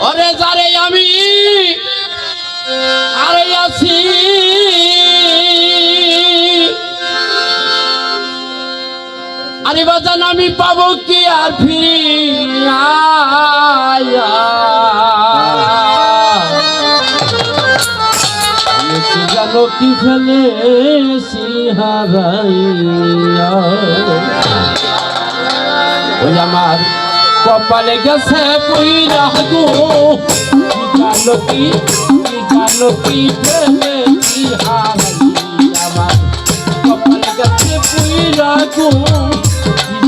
ওরে যারে আমি আরে আছি। আমি পাবো কি আর কি ফেলেছি হারাইয়া ওই আমার কপালে গেছে পুইরা গো গালো কি গালো কি ফেলেছি হারাই আমার কপালে গেছে পুইরা গো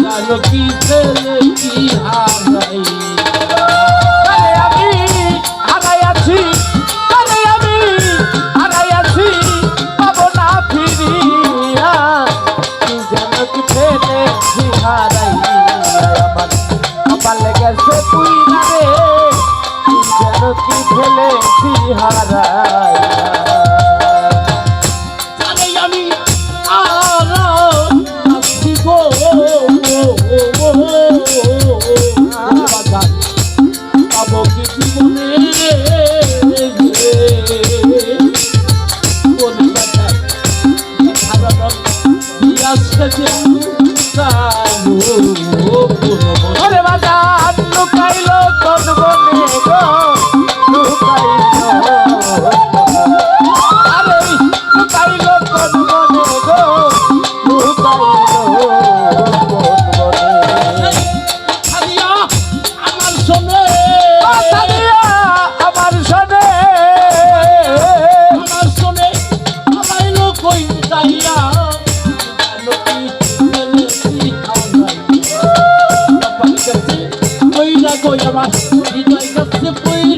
গালো কি ফেলেছি কি ফেলেছি হারাই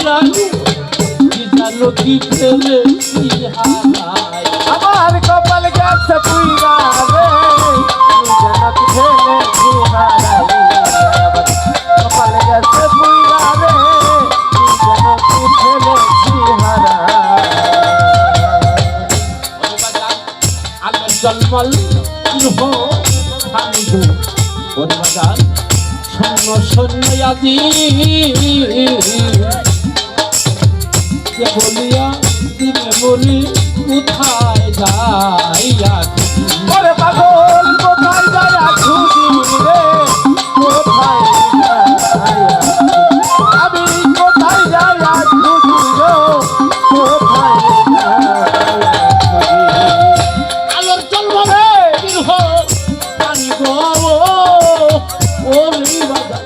পইরা গো কি জানো কি হারাই আমার কপাল গেছে পুইরা রে ওরে বাজার শূন্য শূন্য আদি কে বলিয়া দিনে বলি কোথায় যাইয়া ওরে পাগল, কোথায় যায় খুঁজি রে? কোথায় আমি কোথায় খুঁজি গো কোথায় আলোর জলমল ইহ ভাঙ্গু ওরে বাজার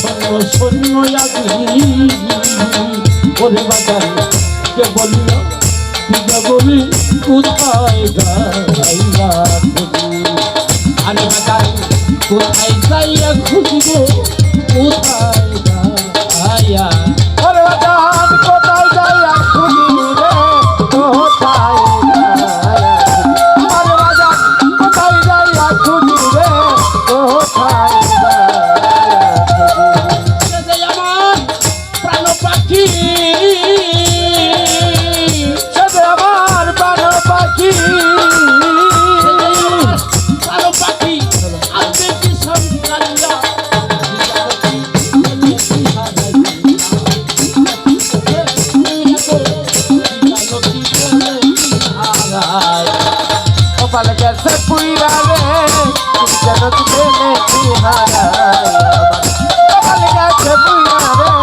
শূন্য শূন্য আদি ওরে বাজার কে বলিল পূজা বলি কোথায় যাইয়া আরে বাজার কোথায় যাইয়া খুঁজবো কোথায় যেন তুলে হারাই কপাল গেছে পুইরা রে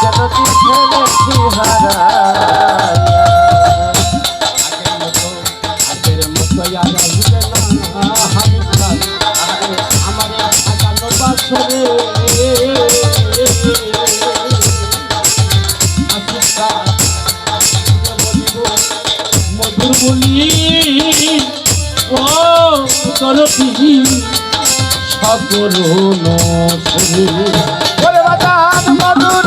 যেন তুলে হারাই আগের মতো আর আসবে না আমি আমার সাজানো বাসরে। করতি সকল ওরে বাজান মধুর